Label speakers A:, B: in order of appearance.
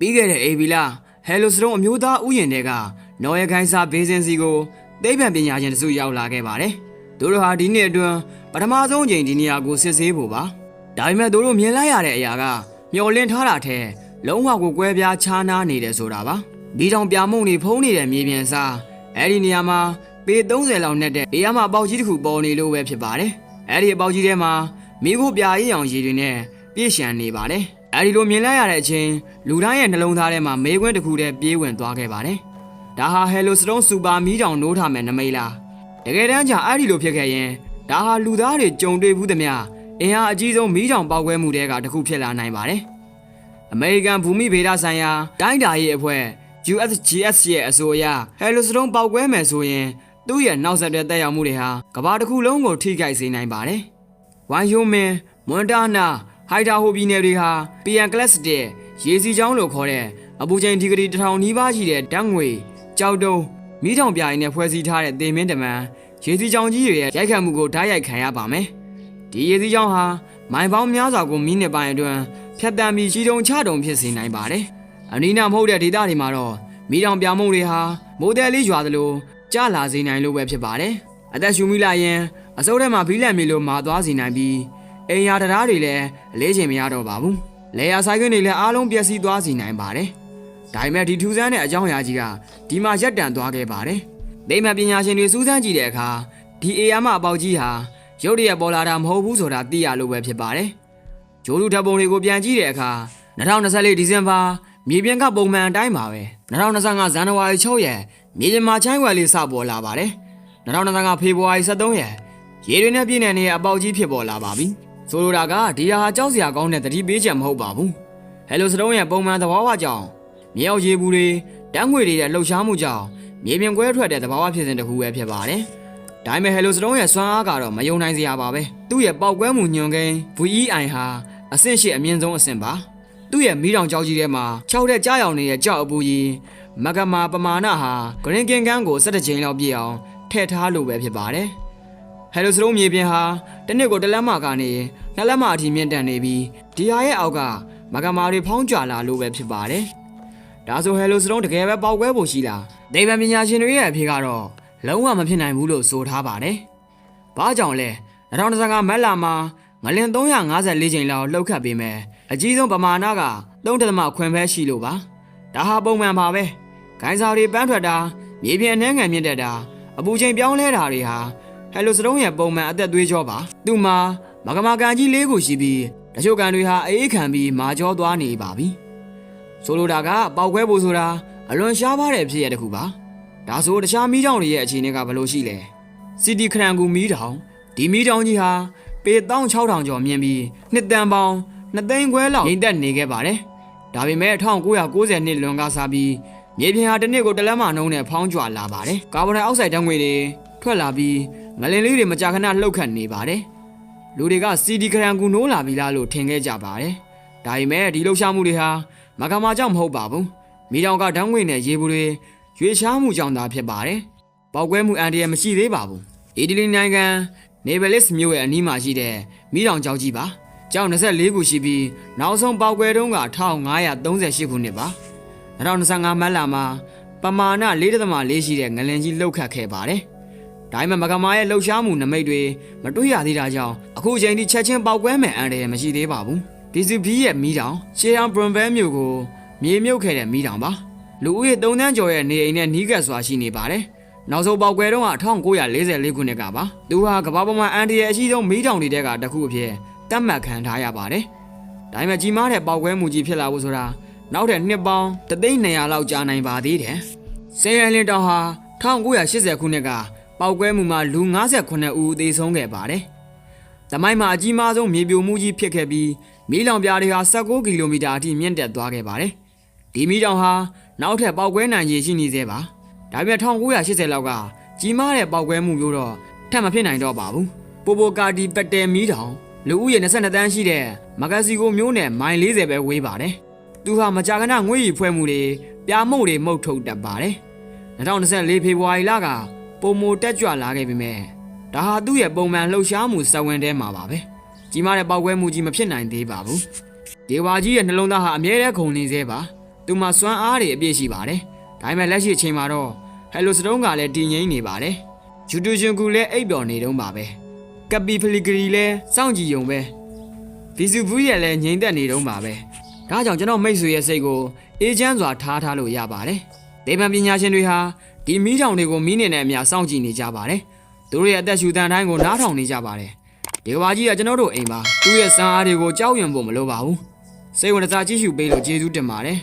A: ပြီးခဲ့တဲ့အေဗီလာဟယ်လိုစတုံးအမျိုးသားဥယျာဉ်တွေကနော်ရခိုင်စာဘေးစင်စီကိုသိပ္ပံပညာရှင်တစုရောက်လာခဲ့ပါတယ်။သူတို့ဟာဒီနှစ်အတွင်းပထမဆုံးအကြိမ်ဒီနေရာကိုစစ်ဆေးဖို့ပါ။ဒါပေမဲ့သူတို့မြင်လိုက်ရတဲ့အရာကမျော်လင့်ထားတာထက်လုံးဝကိုကွဲပြားခြားနားနေတယ်ဆိုတာပါ။ဒီတောင်ပြာမုံတွေဖုံးနေတဲ့မြေပြင်စားအဲ့ဒီနေရာမှာပေ30လောက်နဲ့တဲ့ဘေးရမှာအပေါက်ကြီးတစ်ခုပေါ်နေလို့ပဲဖြစ်ပါတယ်။အဲ့ဒီအပေါက်ကြီးထဲမှာမိဖို့ပြာရည်အောင်ရည်တွေနဲ့ပြည့်ရှံနေပါတယ်။ အဲ့ဒီလိုမြင်လိုက်ရတဲ့အချိန်လူတိုင်းရဲ့နှလုံးသားထဲမှာမေးခွန်းတစ်ခုတည်းပြေးဝင်သွားခဲ့ပါတယ်။ဒါဟာဟယ်လိုစတုံးစူပါမီးတောင်နိုးထားမယ်နမိတ်လား။တကယ်တမ်းကျအဲ့ဒီလိုဖြစ်ခဲ့ရင်ဒါဟာလူသားတွေကြုံတွေ့ဘူးသမျှအင်အားအကြီးဆုံးမီးတောင်ပေါက်ကွဲမှုတွေကတစ်ခုဖြစ်လာနိုင်ပါတယ်။အမေရိကန်ဘူမိဗေဒဆိုင်ရာတိုင်းတာရေးအဖွဲ့ USGS ရဲ့အဆိုအရဟယ်လိုစတုံးပေါက်ကွဲမယ်ဆိုရင်သူ့ရဲ့နောက်ဆက်တွဲတက်ရောက်မှုတွေဟာကမ္ဘာတစ်ခုလုံးကိုထိခိုက်စေနိုင်ပါတယ်။ဝိုင်ယိုမင်၊မွန်တာနာ ဟိုက်တာဟိုပြည်နယ်တွေဟာ PM Class တဲ့ရေစီချောင်းလို့ခေါ်တဲ့အပူချိန်ဒီဂရီတစ်ထောင်နီးပါးရှိတဲ့ဓာတ်ငွေကြောက်တုံးမိထောင်ပြိုင်နဲ့ဖွဲ့စည်းထားတဲ့သေမင်းတမန်ရေစီချောင်းကြီးတွေရဲ့ရိုက်ခတ်မှုကိုဓာတ်ရိုက်ခံရပါမယ်။ဒီရေစီးကြောင်းဟာမိုင်ပေါင်းများစွာကိုမိနစ်ပိုင်းအတွင်းဖြတ်တန်းပြီးကြီးတုံချတုံဖြစ်စေနိုင်ပါတယ်။အနီးနားမဟုတ်တဲ့ဒေသတွေမှာတော့မိတောင်ပြမုံတွေဟာမိုးတယ်လေးရွာသလိုကျလာစေနိုင်လို့ပဲဖြစ်ပါတယ်။အသက်ရှူမိလာရင်အစိုးထဲမှာဘီလက်မီလိုမာသွားစေနိုင်ပြီး အိမ်ယာတရားတွေလည်းအလေးချိန်မရတော့ပါဘူး။လေယာဆိုင်ခွင့်တွေလည်းအားလုံးပျက်စီးသွားစေနိုင်ပါတယ်။ဒါပေမဲ့ဒီထူးဆန်းတဲ့အကြောင်းအရာကြီးကဒီမှာရပ်တန့်သွားခဲ့ပါတယ်။ဒိမပညာရှင်တွေစူးစမ်းကြည့်တဲ့အခါဒီအေယာမအပေါက်ကြီးဟာရုတ်တရက်ပေါ်လာတာမဟုတ်ဘူးဆိုတာသိရလို့ပဲဖြစ်ပါတယ်။ဂျိုးလူဓာတ်ပုံတွေကိုပြန်ကြည့်တဲ့အခါ2024ဒီဇင်ဘာမြေပြင်ကပုံမှန်အတိုင်းပါပဲ2025ဇန်နဝါရီ6ရက်မြေပြင်မှာချိုင်းဝယ်လေးစပေါ်လာပါတယ်2025ဖေဖော်ဝါရီ23ရက်ရေတွေနဲ့ပြည့်နေတဲ့အပေါက်ကြီးဖြစ်ပေါ်လာပါပြီ။ ဆိုလိုတာကဒီဟာကြောက်စရာကောင်းတဲ့သတိပေးချက်မဟုတ်ပါဘူး။ဟယ်လိုစတုံးရဲ့ပုံမှန်သဘာဝကြောင့်မြေအောက်ရေဘူးတွေတန်းငွေတွေရဲ့လှုပ်ရှားမှုကြောင့်မြေပြင်ကွဲထွက်တဲ့သဘာဝဖြစ်စဉ်တစ်ခုပဲဖြစ်ပါတယ်။ဒါပေမဲ့ဟယ်လိုစတုံးရဲ့စွမ်းအားကတော့မယုံနိုင်စရာပါပဲသူ့ရဲ့ပေါက်ကွဲမှုညွန်ကိန်း VEI ဟာအဆင့်ရှိအမြင့်ဆုံးအဆင့်ပါသူ့ရဲ့မီးတောင်ကြောက်ကြီးထဲမှာ၆တဲ့ကြားရောင်နေတဲ့ကြောက်အပူကြီးမဂမာပမာဏဟာဂရင်းကင်ကန်းကို၁၇ချိန်လောက်ပြည့်အောင်ထည့်ထားလို့ပဲဖြစ်ပါတယ်ဟယ်လိုစတုံးမြေပြင်ဟာတစ်နှစ်ကိုတစ်လက်မကနေ နှစ်လက်မအထိမြင့်တက်နေပြီးဒီဟာရဲ့အောက်ကမဂမာတွေဖောင်းကြလာလို့ပဲဖြစ်ပါတယ်ဒါဆိုဟယ်လိုစတုံးတကယ်ပဲပေါက်ကွဲဖို့ရှိလားဒေဗန်ပညာရှင်တွေရဲ့အဖြေကတော့လုံးဝမဖြစ်နိုင်ဘူးလို့ဆိုထားပါတယ်။ဘာကြောင့်လဲ2025မက်လာမှာငလင်354ချိန်လောက်လှုပ်ခတ်ပေးမယ်။အကြီးဆုံးပမာဏက3တသမခွင်ပဲရှိလို့ပါ။ဒါဟာပုံမှန်ပါပဲ။ဂိုင်းစာတွေပန်းထွက်တာမြေပြင်အနှဲငယ်မြင့်တက်တာအပူချိန်ပြောင်းလဲတာတွေဟာဟယ်လိုစတုံးရဲ့ပုံမှန်အသက်သွေးကြောပါ။သူ့မှာ မကမာကန်ကြီးလေးခုရှိပြီးတချို့ကန်တွေဟာအေးခံပြီးမာကြောသွားနေပါပြီ။ဆိုလိုတာကပေါက်ခွဲဖို့ဆိုတာအလွန်ရှားပါတဲ့ဖြစ်ရတဲ့ခုပါ။ဒါဆိုတခြားမီးတောင်တွေရဲ့အခြေအနေကဘယ်လိုရှိလဲစီတီခရန်ကူမီးတောင်ဒီမီးတောင်ကြီးဟာပေ16000ကျော်မြင့်ပြီးနှစ်တန်ပေါင်း2သိန်းခွဲလောက်ရင်းသက်နေခဲ့ပါတယ်ဒါပေမဲ့1990နှစ်လွန်ကစားပြီးမြေပြင်ဟာတစ်နှစ်ကိုတစ်လက်မနှုံးနဲ့ဖောင်းကြွလာပါတယ်ကာဗွန်ဒိုင်အောက်ဆိုက်ဓာတ်ငွေတွေထွက်လာပြီးငလင်လေးတွေမကြာခဏလှုပ်ခတ်နေပါတယ် လူတွေကစီတီခရန်ကူနိုးလာပြီလားလို့ထင်ခဲ့ကြပါတယ်ဒါပေမဲ့ဒီလှုပ်ရှားမှုတွေဟာမကမာကြောင့်မဟုတ်ပါဘူးမီးတောင်ကဓာတ်ငွေနဲ့ရေဘူးတွေရွေရှားမှုကြောင့်သာဖြစ်ပါတယ်။ပေါက်ကွဲမှုအန်တရယ်မရှိသေးပါဘူး။အီတလီနိုင်ငံနေဗယ်လစ်မြို့ရဲ့အနီးမှာရှိတဲ့မိတောင်ကျောက်ကြီးပါ။ကျောက်24ခုရှိပြီးနောက်ဆုံးပေါက်ကွဲတုန်းက1538ခုနှစ်ပါ။2025မတ်လမှာပမာဏ4.4ရှိတဲ့ငလင်ကြီးလှုပ်ခတ်ခဲ့ပါတယ်။ဒါပေမဲ့မကမာရဲ့လှုပ်ရှားမှုနမိတ်တွေမတွေ့ရသေးတာကြောင့် အခုချိန်ထိချက်ချင်းပေါက်ကွဲမဲ့အန်တရယ်မရှိသေးပါဘူး။ DCB ရဲ့မိတောင်ရှေးအောင်ဘရွန်ဘဲမြို့ကိုမြေမြုပ်ခဲ့တဲ့မိတောင်ပါ။လူဦးရေ3တန်းကျော်ရဲ့နေအိမ်နဲ့နီးကပ်စွာရှိနေပါတယ်။နောက်ဆုံးပေါက်ကွဲတော့က1944ခုနှစ်ကပါ။သူဟာကမ္ဘာပေါ်မှာအန်တီရဲ့အရှိဆုံးမီးတောင်တွေတဲကတစ်ခုအဖြစ်တတ်မှတ်ခံထားရပါတယ်။ဒါပေမဲ့ကြီးမားတဲ့ပေါက်ကွဲမှုကြီးဖြစ်လာဖို့ဆိုတာနောက်ထပ်နှစ်ပေါင်း3200လောက်ကြာနိုင်ပါသေးတယ်။ဆေးရလင်းတောင်ဟာ1980ခုနှစ်ကပေါက်ကွဲမှုမှာလူ58ဦးသေဆုံးခဲ့ပါတယ်။ တမိုင်းမှာအကြီးမားဆုံးမြေပြိုမှုကြီးဖြစ်ခဲ့ပြီးမီးလောင်ပြားတွေဟာ19ကီလိုမီတာအထိမြင့်တက်သွားခဲ့ပါတယ်။ဒီမီးတောင်ဟာနောက်ထပ်ပေါက်ကွဲနိုင်ခြေရှိနေသေးပါဒါပေမဲ့1980လောက်ကကြီးမားတဲ့ပေါက်ကွဲမှုမျိုးတော့ထပ်မဖြစ်နိုင်တော့ပါဘူးပိုပိုကာဒီပက်တယ်မီးတောင်လူဦးရေ22တန်းရှိတဲ့မဂါစီကိုမျိုးနဲ့မိုင်40ပဲဝေးပါတယ်သူဟာမကြာခဏငွေရီဖွဲမှုတွေပြာမှုတွေမှုတ်ထုတ်တတ်ပါတယ်2024ဖေဖော်ဝါရီလကပုံမိုတက်ကြွလာခဲ့ပြီမဲ့ ဒါဟာသူ့ရဲ့ပုံမှန်လှုပ်ရှားမှုစက်ဝင်ထဲမှာပါပဲကြီးမားတဲ့ပေါက်ကွဲမှုကြီးမဖြစ်နိုင်သေးပါဘူးဒေဝါကြီးရဲ့နှလုံးသားဟာအမြဲတမ်းခုန်နေသေးပါသူသူမှာစွမ်းအားတွေအပြည့်ရှိပါတယ်ဒါပေမဲ့လက်ရှိအချိန်မှာတော့ဟယ်လိုစတုံးကလည်းတည်ငြိမ်နေပါတယ်ဂျူတူဂျွန်ကူလည်းအိပ်ပျော်နေတုန်းပါပဲကပီဖလီဂရီလည်းစောင့်ကြည့်ယုံပဲဗီဇူဘူးရဲ့လည်းငြိမ်သက်နေတုန်းပါပဲဒါကြောင့်ကျွန်တော်မိတ်ဆွေရဲ့စိတ်ကိုအေးချမ်းစွာထားထားလို့ရပါတယ်ဒေဗန်ပညာရှင်တွေဟာဒီမီးတောင်တွေကိုမီးနေတဲ့အမြစောင့်ကြည့်နေကြပါတယ် သူတို့ရဲ့အသက်ရှူတန်တိုင်းကိုနားထောင်နေကြပါတယ်ဒီကဘာကြီးကကျွန်တော်တို့အိမ်ပါသူ့ရဲ့စံအားတွေကိုကြောက်ရွံ့ဖို့မလိုပါဘူးစိတ်ဝင်စားကြည့်ရှုပေးလို့ကျေးဇူးတင်ပါတယ်